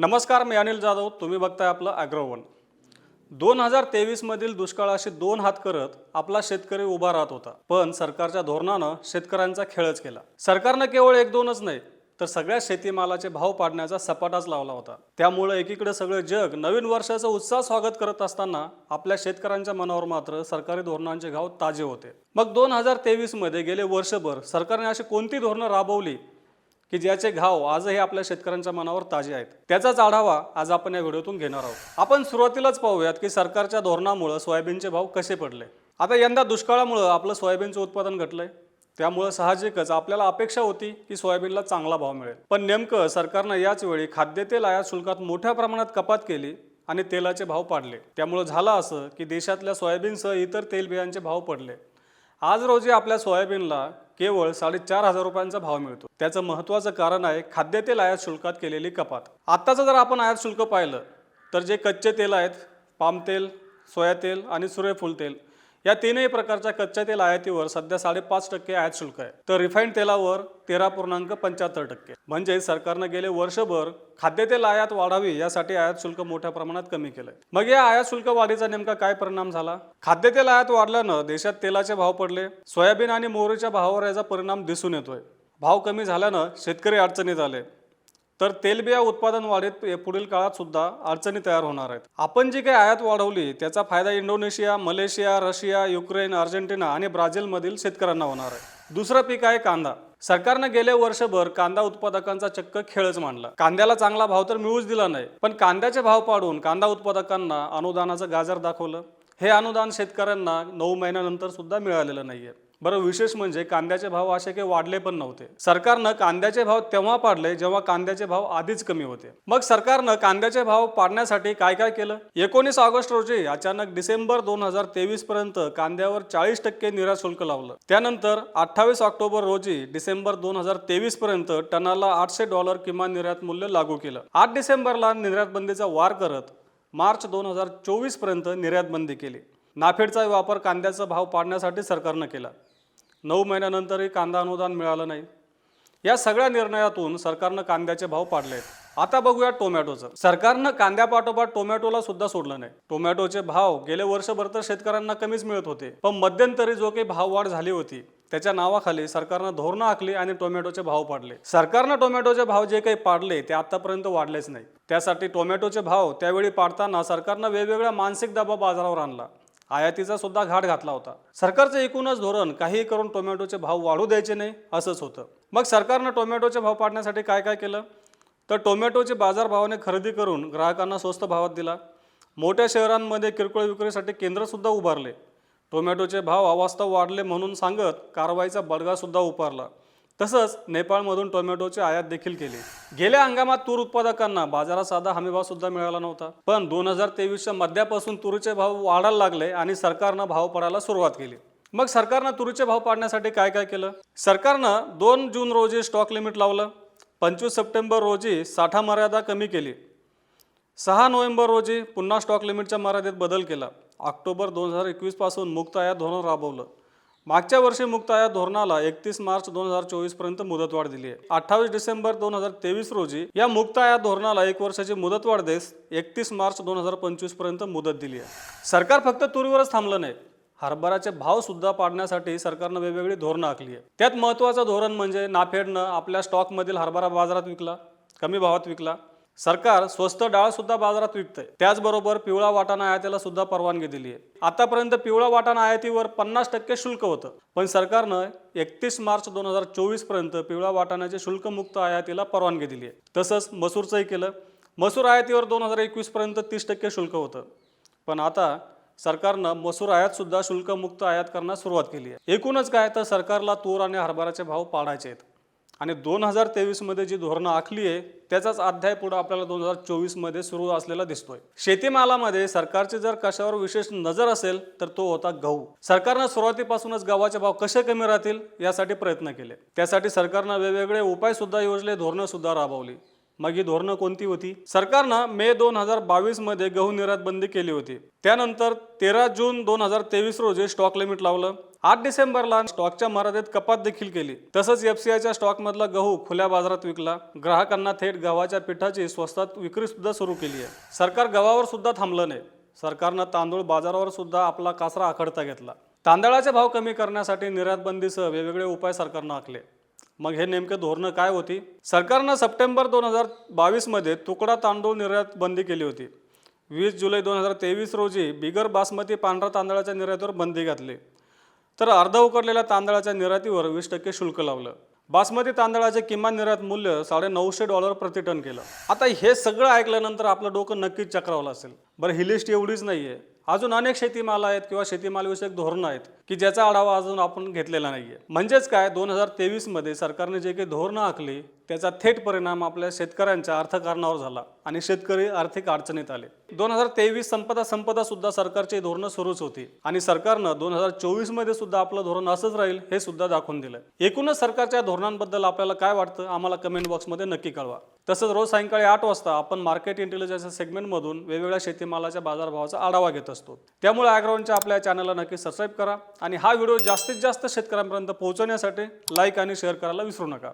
नमस्कार मी अनिल जाधव. तुम्ही बघताय आपलं अॅग्रोवन. दोन हजार तेवीसमधील दुष्काळाशी दोन हात करत आपला शेतकरी उभा राहत होता. पण सरकारच्या धोरणानं शेतकऱ्यांचा खेळच केला. सरकारनं केवळ एक दोनच नाही तर सगळ्या शेतीमालाचे भाव पाडण्याचा सपाटाच लावला होता. त्यामुळे एकीकडे सगळं जग नवीन वर्षाचं उत्साह स्वागत करत असताना आपल्या शेतकऱ्यांच्या मनावर मात्र सरकारी धोरणांचे घाव ताजे होते. मग दोन हजार तेवीसमध्ये गेले वर्षभर सरकारने अशी कोणती धोरणं राबवली? की ज्याचे घाव आजही आपल्या शेतकऱ्यांच्या मनावर ताजे आहेत. त्याचाच आढावा आज आपण या व्हिडिओतून घेणार आहोत. आपण सुरुवातीलाच पाहूयात की सरकारच्या धोरणामुळं सोयाबीनचे भाव कसे पडले? आता यंदा दुष्काळामुळं आपलं सोयाबीनचं उत्पादन घटलंय. त्यामुळं साहजिकच आपल्याला अपेक्षा होती की सोयाबीनला चांगला भाव मिळेल. पण नेमकं सरकारनं याच वेळी खाद्यतेल आयात शुल्कात मोठ्या प्रमाणात कपात केली आणि तेलाचे भाव पाडले. त्यामुळं झालं असं की देशातल्या सोयाबीनसह इतर तेलबियांचे भाव पडले. आज रोजी आपल्या सोयाबीनला केवळ साडेचार हजार रुपयांचा भाव मिळतो. त्याचं महत्त्वाचं कारण आहे खाद्यतेल आयात शुल्कात केलेली कपात. आत्ताचं जर आपण आयात शुल्क पाहिलं तर जे कच्चे तेल आहेत पामतेल सोयातेल सोया तेल आणि सूर्यफूल तेल या तीनही प्रकारच्या कच्च्या तेल आयातीवर सध्या साडेपाच टक्के आयात शुल्क आहे. तर रिफाईंड तेलावर तेरा पूर्णांक पंच्याहत्तर टक्के. म्हणजे सरकारनं गेले वर्षभर खाद्यतेल आयात वाढावी यासाठी आयात शुल्क मोठ्या प्रमाणात कमी केलंय. मग या आयात शुल्क वाढीचा नेमका काय परिणाम झाला? खाद्यतेल आयात वाढल्यानं देशात तेलाचे भाव पडले. सोयाबीन आणि मोहरीच्या भावावर याचा परिणाम दिसून येतोय. भाव कमी झाल्यानं शेतकरी अडचणीत आले. तर तेलबिया उत्पादन वाढीत पुढील काळात सुद्धा अडचणी तयार होणार आहेत. आपण जी काही आयात वाढवली त्याचा फायदा Indonesia Malaysia Russia Ukraine Argentina आणि ब्राझीलमधील शेतकऱ्यांना होणार आहे. दुसरं पीक आहे कांदा. सरकारनं गेले वर्षभर कांदा उत्पादकांचा चक्क खेळच मांडला. कांद्याला चांगला भाव तर मिळूच दिला नाही पण कांद्याचे भाव पाडून कांदा उत्पादकांना अनुदानाचं गाजर दाखवलं. हे अनुदान शेतकऱ्यांना नऊ महिन्यानंतर सुद्धा मिळालेलं नाहीये. बरं विशेष म्हणजे कांद्याचे भाव असे काही वाढले पण नव्हते. सरकारनं कांद्याचे भाव तेव्हा पाडले जेव्हा कांद्याचे भाव आधीच कमी होते. मग सरकारनं कांद्याचे भाव पाडण्यासाठी काय काय केलं? एकोणीस ऑगस्ट रोजी अचानक डिसेंबर दोन हजार तेवीस पर्यंत कांद्यावर चाळीस टक्के निर्यात शुल्क लावलं. त्यानंतर अठ्ठावीस ऑक्टोबर रोजी डिसेंबर दोन हजार तेवीस पर्यंत टनाला आठशे डॉलर किमान निर्यात मूल्य लागू केलं. आठ डिसेंबरला निर्यात बंदीचा वार करत मार्च दोन हजार चोवीसपर्यंत निर्यात बंदी केली. नाफेडचा वापर कांद्याचा भाव पाडण्यासाठी सरकारनं केला. नऊ महिन्यानंतरही कांदा अनुदान मिळालं नाही. या सगळ्या निर्णयातून सरकारनं कांद्याचे भाव पाडले आहेत आता बघूया टोमॅटोचं. सरकारनं कांद्यापाठोपाठ टोमॅटोला सुद्धा सोडलं नाही. टोमॅटोचे भाव गेले वर्षभर तर शेतकऱ्यांना कमीच मिळत होते. पण मध्यंतरी जो काही भाववाढ झाली होती त्याच्या नावाखाली सरकारनं धोरणं आखली आणि टोमॅटोचे भाव पाडले. सरकारनं टोमॅटोचे भाव जे काही पाडले ते आतापर्यंत वाढलेच नाही. त्यासाठी टोमॅटोचे भाव त्यावेळी पाडताना सरकारनं वेगवेगळा मानसिक दबाव बाजारावर आणला. आयातीचा सुद्धा घाट घातला होता. सरकारचं एकूणच धोरण काही करून टोमॅटोचे भाव वाढू द्यायचे नाही असंच होतं. मग सरकारनं टोमॅटोचे भाव पाडण्यासाठी काय काय केलं? तर टोमॅटोचे बाजारभावाने खरेदी करून ग्राहकांना स्वस्त भावात दिला. मोठ्या शहरांमध्ये किरकोळ विक्रीसाठी केंद्रसुद्धा उभारले. टोमॅटोचे भाव अवास्तव वाढले म्हणून सांगत कारवाईचा बडगासुद्धा उभारला. तसंच नेपाळमधून टोमॅटोची आयात देखील केली. गेल्या हंगामात तूर उत्पादकांना बाजारात साधा हमीभाव सुद्धा मिळाला नव्हता. पण दोन हजार तेवीसच्या मध्यापासून तुरीचे भाव वाढायला लागले आणि सरकारनं भाव पडायला सुरुवात केली. मग सरकारनं तुरीचे भाव पाडण्यासाठी काय काय केलं? सरकारनं दोन जून रोजी स्टॉक लिमिट लावलं. पंचवीस सप्टेंबर रोजी साठा मर्यादा कमी केली. सहा नोव्हेंबर रोजी पुन्हा स्टॉक लिमिटच्या मर्यादेत बदल केला. ऑक्टोबर दोन हजार एकवीसपासून मुक्त आयात धोरण राबवलं. मागच्या वर्षी मुक्ताया धोरणाला एकतीस मार्च दोन हजार चोवीसपर्यंत मुदतवाढ दिली आहे. अठ्ठावीस डिसेंबर दोन हजार तेवीस रोजी या मुक्ताया धोरणाला एक वर्षाची मुदतवाढ देस एकतीस मार्च दोन हजार पंचवीसपर्यंत मुदत दिली आहे. सरकार फक्त तुरीवरच थांबलं नाही. हरभराचे भाव सुद्धा पाडण्यासाठी सरकारनं वेगवेगळी धोरणं आखली आहे त्यात महत्त्वाचं धोरण म्हणजे नाफेडनं आपल्या स्टॉकमधील हरभरा बाजारात विकला कमी भावात विकला सरकार स्वस्त डाळ सुद्धा बाजारात विकतंय. त्याचबरोबर पिवळा वाटाणा आयातीला सुद्धा परवानगी दिली आहे आतापर्यंत पिवळा वाटाणा आयातीवर पन्नास टक्के शुल्क होतं. पण सरकारनं एकतीस मार्च दोन हजार चोवीसपर्यंत पिवळा वाटाण्याचे शुल्कमुक्त आयातीला परवानगी दिली आहे तसंच मसूरचंही केलं. मसूर आयातीवर दोन हजार एकवीस पर्यंत तीस टक्के शुल्क होतं. पण आता सरकारनं मसूर आयात सुद्धा शुल्कमुक्त आयात करण्यास सुरुवात केली आहे एकूणच काय तर सरकारला तूर आणि हरभराचे भाव पाडायचे आहेत आणि दोन हजार तेवीसमध्ये जी धोरणं आखली आहे त्याचाच अध्याय पुढे आपल्याला दोन हजार चोवीसमध्ये सुरू असलेला दिसतोय. शेतीमालामध्ये सरकारची जर कशावर विशेष नजर असेल तर तो होता गहू. सरकारनं सुरुवातीपासूनच गव्हाचे भाव कसे कमी राहतील यासाठी प्रयत्न केले. त्यासाठी सरकारनं वेगवेगळे उपाय सुद्धा योजले धोरणं सुद्धा राबवली. मग ही धोरणं कोणती होती? सरकारनं मे दोन हजार बावीसमध्ये गहू निर्यात बंदी केली होती. त्यानंतर तेरा जून दोन हजार तेवीस रोजी स्टॉक लिमिट लावलं. आठ डिसेंबरला स्टॉकच्या मर्यादेत कपात देखील केली. तसंच एफ सी आयच्या स्टॉकमधला गहू खुल्या बाजारात विकला. ग्राहकांना थेट गव्हाच्या पिठाची स्वस्तात विक्री सुद्धा सुरू केली आहे. सरकार गव्हावर सुद्धा थांबलं नाही. सरकारनं तांदूळ बाजारावर सुद्धा आपला कासरा आखडता घेतला. तांदळाचे भाव कमी करण्यासाठी निर्यात बंदीसह वेगवेगळे उपाय सरकारनं आखले. मग हे नेमकं धोरणं काय होती? सरकारनं सप्टेंबर दोन हजार बावीसमध्ये तुकडा तांदूळ निर्यात बंदी केली होती. वीस जुलै दोन हजार तेवीस रोजी बिगर बासमती पांढरा तांदळाच्या निर्यातीवर बंदी घातली. तर अर्धा उकडलेल्या तांदळाच्या निर्यातीवर वीस टक्के शुल्क लावलं. बासमती तांदळाचे किमान निर्यात मूल्य साडे नऊशे डॉलर प्रतिटन केलं. आता हे सगळं ऐकल्यानंतर आपलं डोकं नक्कीच चक्रावलं असेल. बरं ही लिस्ट एवढीच नाही आहे अजून अनेक शेतीमाल आहेत किंवा शेतीमालविषयक धोरणं आहेत. की ज्याचा आढावा अजून आपण घेतलेला नाही आहे म्हणजेच काय दोन हजार तेवीसमध्ये सरकारने जे काही धोरणं आखली त्याचा थेट परिणाम आपल्या शेतकऱ्यांच्या अर्थकारणावर झाला आणि शेतकरी आर्थिक अडचणीत आले. दोन हजार तेवीस संपदा संपदा सुद्धा सरकारची धोरणं सुरूच होती आणि सरकारनं दोन हजार चोवीसमध्ये सुद्धा आपलं धोरण असंच राहील हे सुद्धा दाखवून दिलं. एकूणच सरकारच्या धोरणांबद्दल आपल्याला काय वाटतं आम्हाला कमेंट बॉक्समध्ये नक्की कळवा. तसंच रोज सायंकाळी आठ वाजता आपण मार्केट इंटेलिजन्स सेगमेंटमधून वेगवेगळ्या शेतीमालाच्या बाजारभावाचा आढावा घेत असतो. त्यामुळे ॲग्राउंडच्या आपल्या चॅनलला नक्की सबस्क्राईब करा. आणि हा व्हिडिओ जास्तीत जास्त शेतकऱ्यांपर्यंत पोहोचवण्यासाठी लाईक आणि शेअर करायला विसरू नका.